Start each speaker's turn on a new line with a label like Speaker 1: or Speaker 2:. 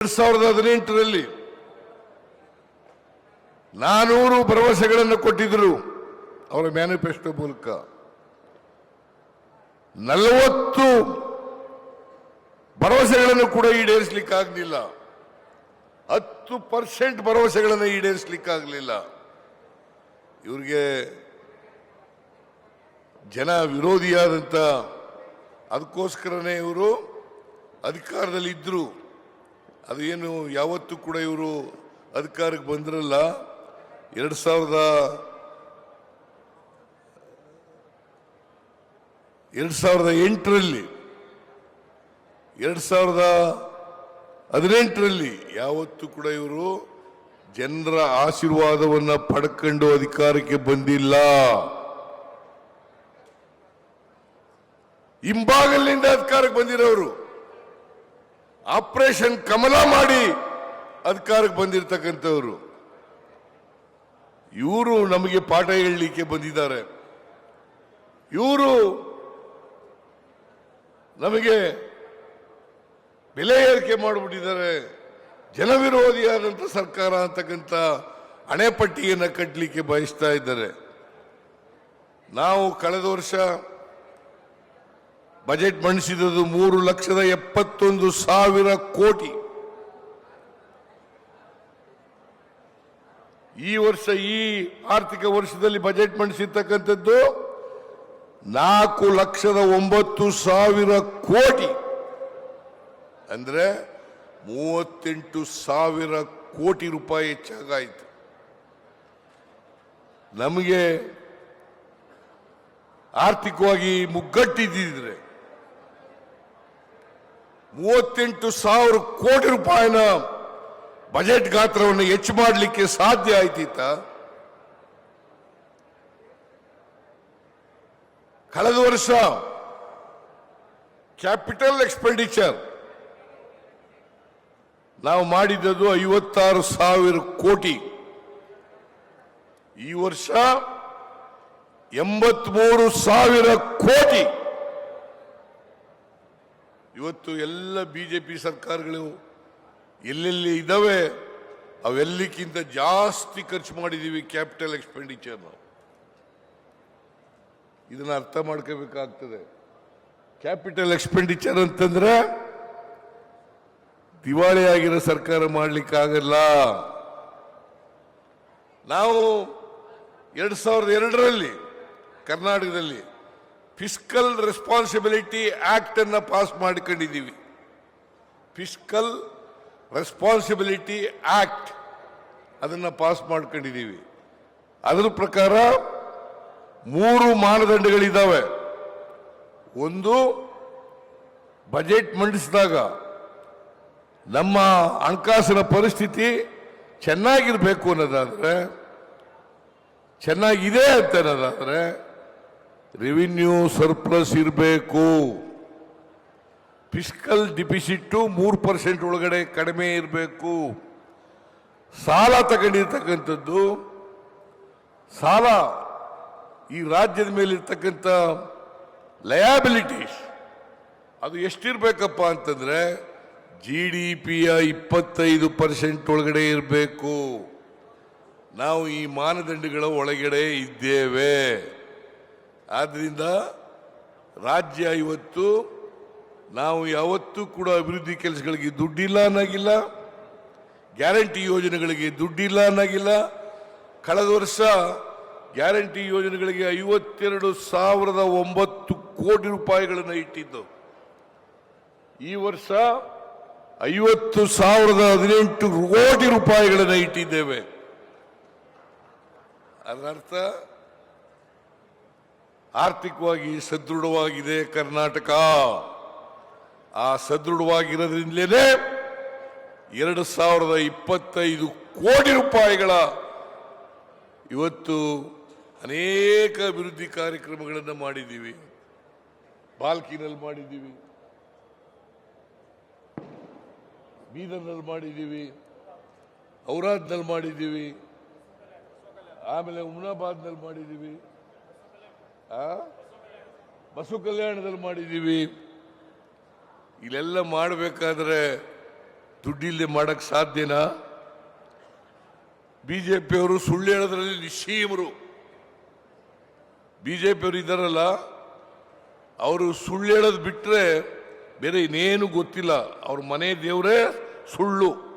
Speaker 1: ಎರಡ್ ಸಾವಿರದ ಹದಿನೆಂಟರಲ್ಲಿ ನಾನೂರು ಭರವಸೆಗಳನ್ನು ಕೊಟ್ಟಿದ್ರು ಅವರ ಮ್ಯಾನಿಫೆಸ್ಟೋ ಮೂಲಕ. ನಲವತ್ತು ಭರವಸೆಗಳನ್ನು ಕೂಡ ಈಡೇರಿಸಲಿಕ್ಕೆ ಆಗಲಿಲ್ಲ ಹತ್ತು ಪರ್ಸೆಂಟ್ ಭರವಸೆಗಳನ್ನು ಈಡೇರಿಸಲಿಕ್ಕೆ ಆಗಲಿಲ್ಲ ಇವ್ರಿಗೆ ಜನ ವಿರೋಧಿಯಾದಂಥ ಅದಕ್ಕೋಸ್ಕರನೇ ಇವರು ಅಧಿಕಾರದಲ್ಲಿ ಇದ್ರು ಅದು ಏನು ಯಾವತ್ತೂ ಕೂಡ ಇವರು ಅಧಿಕಾರಕ್ಕೆ ಬಂದಿರಲ್ಲ, ಎರಡು ಸಾವಿರದ ಎರಡು ಸಾವಿರದ ಎಂಟರಲ್ಲಿ, ಎರಡು ಸಾವಿರದ ಹದಿನೆಂಟರಲ್ಲಿ ಯಾವತ್ತೂ ಕೂಡ ಇವರು ಜನರ ಆಶೀರ್ವಾದವನ್ನ ಪಡ್ಕೊಂಡು ಅಧಿಕಾರಕ್ಕೆ ಬಂದಿಲ್ಲ. ಹಿಂಭಾಗಲಿಂದ ಅಧಿಕಾರಕ್ಕೆ ಬಂದಿರೋರು. ಆಪರೇಷನ್ ಕಮಲ ಮಾಡಿ ಅಧಿಕಾರಕ್ಕೆ ಬಂದಿರತಕ್ಕಂಥವ್ರು. ಇವರು ನಮಗೆ ಪಾಠ ಹೇಳಲಿಕ್ಕೆ ಬಂದಿದ್ದಾರೆ. ಇವರು ನಮಗೆ ಬೆಲೆ ಏರಿಕೆ ಮಾಡಿಬಿಟ್ಟಿದ್ದಾರೆ. ಜನವಿರೋಧಿಯಾದಂಥ ಸರ್ಕಾರ ಅಂತಕ್ಕಂಥ ಹಣೆಪಟ್ಟಿಯನ್ನು ಕಟ್ಟಲಿಕ್ಕೆ ಬಯಸ್ತಾ ಇದ್ದಾರೆ. ನಾವು ಕಳೆದ ವರ್ಷ ಬಜೆಟ್ ಮಂಡಿಸಿದ್ದು ಮೂರು ಲಕ್ಷದ ಎಪ್ಪತ್ತೊಂದು ಸಾವಿರ ಕೋಟಿ. ಈ ವರ್ಷ, ಈ ಆರ್ಥಿಕ ವರ್ಷದಲ್ಲಿ ಬಜೆಟ್ ಮಂಡಿಸಿರ್ತಕ್ಕಂಥದ್ದು ನಾಲ್ಕು ಲಕ್ಷದ ಒಂಬತ್ತು ಸಾವಿರ ಕೋಟಿ. ಅಂದ್ರೆ ಮೂವತ್ತೆಂಟು ಸಾವಿರ ಕೋಟಿ ರೂಪಾಯಿ ಹೆಚ್ಚಾಗಾಯಿತು. ನಮಗೆ ಆರ್ಥಿಕವಾಗಿ ಮುಗ್ಗಟ್ಟಿದ್ದಿದ್ರೆ ಮೂವತ್ತೆಂಟು ಸಾವಿರ ಕೋಟಿ ರೂಪಾಯಿನ ಬಜೆಟ್ ಗಾತ್ರವನ್ನು ಹೆಚ್ಚು ಮಾಡಲಿಕ್ಕೆ ಸಾಧ್ಯ ಆಯ್ತಿತ್ತ ಕಳೆದ ವರ್ಷ ಕ್ಯಾಪಿಟಲ್ ಎಕ್ಸ್ಪೆಂಡಿಚರ್ ನಾವು ಮಾಡಿದ್ದದು ಐವತ್ತಾರು ಸಾವಿರ ಕೋಟಿ. ಈ ವರ್ಷ ಎಂಬತ್ಮೂರು ಸಾವಿರ ಕೋಟಿ. ಇವತ್ತು ಎಲ್ಲ ಬಿ ಜೆ ಪಿ ಸರ್ಕಾರಗಳು ಎಲ್ಲೆಲ್ಲಿ ಇದ್ದಾವೆ ಅವೆಲ್ಲಕ್ಕಿಂತ ಜಾಸ್ತಿ ಖರ್ಚು ಮಾಡಿದ್ದೀವಿ ಕ್ಯಾಪಿಟಲ್ ಎಕ್ಸ್ಪೆಂಡಿಚರ್ ಇದನ್ನು ಅರ್ಥ ಮಾಡ್ಕೋಬೇಕಾಗ್ತದೆ. ಕ್ಯಾಪಿಟಲ್ ಎಕ್ಸ್ಪೆಂಡಿಚರ್ ಅಂತಂದ್ರೆ ದಿವಾಳಿ ಆಗಿರೋ ಸರ್ಕಾರ ಮಾಡ್ಲಿಕ್ಕಾಗಲ್ಲ ನಾವು ಎರಡು ಸಾವಿರದ ಎರಡರಲ್ಲಿ ಕರ್ನಾಟಕದಲ್ಲಿ ಫಿಸ್ಕಲ್ ರೆಸ್ಪಾನ್ಸಿಬಿಲಿಟಿ ಆಕ್ಟ್ ಅನ್ನ ಪಾಸ್ ಮಾಡಿಕೊಂಡಿದ್ದೀವಿ. ಫಿಸ್ಕಲ್ ರೆಸ್ಪಾನ್ಸಿಬಿಲಿಟಿ ಆಕ್ಟ್ ಅದನ್ನು ಪಾಸ್ ಮಾಡ್ಕೊಂಡಿದ್ದೀವಿ. ಅದರ ಪ್ರಕಾರ ಮೂರು ಮಾನದಂಡಗಳಿದ್ದಾವೆ ಒಂದು ಬಜೆಟ್ ಮಂಡಿಸಿದಾಗ ನಮ್ಮ ಹಣಕಾಸಿನ ಪರಿಸ್ಥಿತಿ ಚೆನ್ನಾಗಿರಬೇಕು ಅನ್ನೋದಾದರೆ, ಚೆನ್ನಾಗಿದೆ ಅಂತ ಅನ್ನೋದಾದ್ರೆ ರೆವಿನ್ಯೂ ಸರ್ಪ್ಲಸ್ ಇರಬೇಕು. ಫಿಸ್ಕಲ್ ಡಿಪಿಸಿಟ್ಟು ಮೂರು ಪರ್ಸೆಂಟ್ ಒಳಗಡೆ ಕಡಿಮೆ ಇರಬೇಕು. ಸಾಲ ತಗೊಂಡಿರ್ತಕ್ಕಂಥದ್ದು, ಸಾಲ ಈ ರಾಜ್ಯದ ಮೇಲೆ ಇರ್ತಕ್ಕಂಥ ಲಯಾಬಿಲಿಟೀಸ್ ಅದು ಎಷ್ಟಿರಬೇಕಪ್ಪ ಅಂತಂದರೆ ಜಿ ಡಿ ಪಿಯ ಇಪ್ಪತ್ತೈದು ಪರ್ಸೆಂಟ್ ಒಳಗಡೆ ಇರಬೇಕು. ನಾವು ಈ ಮಾನದಂಡಗಳ ಒಳಗಡೆ ಇದ್ದೇವೆ. ಆದ್ರಿಂದ ರಾಜ್ಯ ಇವತ್ತು ನಾವು ಯಾವತ್ತೂ ಕೂಡ ಅಭಿವೃದ್ಧಿ ಕೆಲಸಗಳಿಗೆ ದುಡ್ಡಿಲ್ಲ ಅನ್ನಾಗಿಲ್ಲ. ಗ್ಯಾರಂಟಿ ಯೋಜನೆಗಳಿಗೆ ದುಡ್ಡಿಲ್ಲ ಅನ್ನಾಗಿಲ್ಲ. ಕಳೆದ ವರ್ಷ ಗ್ಯಾರಂಟಿ ಯೋಜನೆಗಳಿಗೆ ಐವತ್ತೆರಡು ಸಾವಿರದ ಒಂಬತ್ತು ಕೋಟಿ ರೂಪಾಯಿಗಳನ್ನು ಇಟ್ಟಿದ್ದು. ಈ ವರ್ಷ ಐವತ್ತು ಸಾವಿರದ ಹದಿನೆಂಟು ಕೋಟಿ ರೂಪಾಯಿಗಳನ್ನು ಇಟ್ಟಿದ್ದೇವೆ. ಅದರರ್ಥ ಆರ್ಥಿಕವಾಗಿ ಸದೃಢವಾಗಿದೆ ಕರ್ನಾಟಕ. ಆ ಸದೃಢವಾಗಿರೋದ್ರಿಂದಲೇ ಎರಡು ಸಾವಿರದ ಇಪ್ಪತ್ತೈದು ಕೋಟಿ ರೂಪಾಯಿಗಳ ಇವತ್ತು ಅನೇಕ ಅಭಿವೃದ್ಧಿ ಕಾರ್ಯಕ್ರಮಗಳನ್ನು ಮಾಡಿದ್ದೀವಿ. ಬಾಲ್ಕಿನಲ್ಲಿ ಮಾಡಿದ್ದೀವಿ. ಬೀದರ್ನಲ್ಲಿ ಮಾಡಿದ್ದೀವಿ. ಔರಾದ್ನಲ್ಲಿ ಮಾಡಿದ್ದೀವಿ. ಆಮೇಲೆ ಉಮ್ನಾಬಾದ್ನಲ್ಲಿ ಮಾಡಿದ್ದೀವಿ. ಆ? ಬಸವ ಕಲ್ಯಾಣದಲ್ಲಿ ಮಾಡಿದ್ದೀವಿ. ಇಲ್ಲೆಲ್ಲ ಮಾಡಬೇಕಾದ್ರೆ ದುಡ್ಡಿಲ್ಲದೆ ಮಾಡಕ್ಕೆ ಸಾಧ್ಯನಾ? ಬಿ ಜೆ ಪಿಯವರು ಸುಳ್ಳು ಹೇಳೋದ್ರಲ್ಲಿ ನಿಶ್ಚೀಮರು ಪಿಯವರು ಇದ್ದಾರಲ್ಲ, ಅವರು ಸುಳ್ಳು ಹೇಳೋದು ಬಿಟ್ಟರೆ ಬೇರೆ ಇನ್ನೇನು ಗೊತ್ತಿಲ್ಲ. ಅವ್ರ ಮನೆ ದೇವರೇ ಸುಳ್ಳು.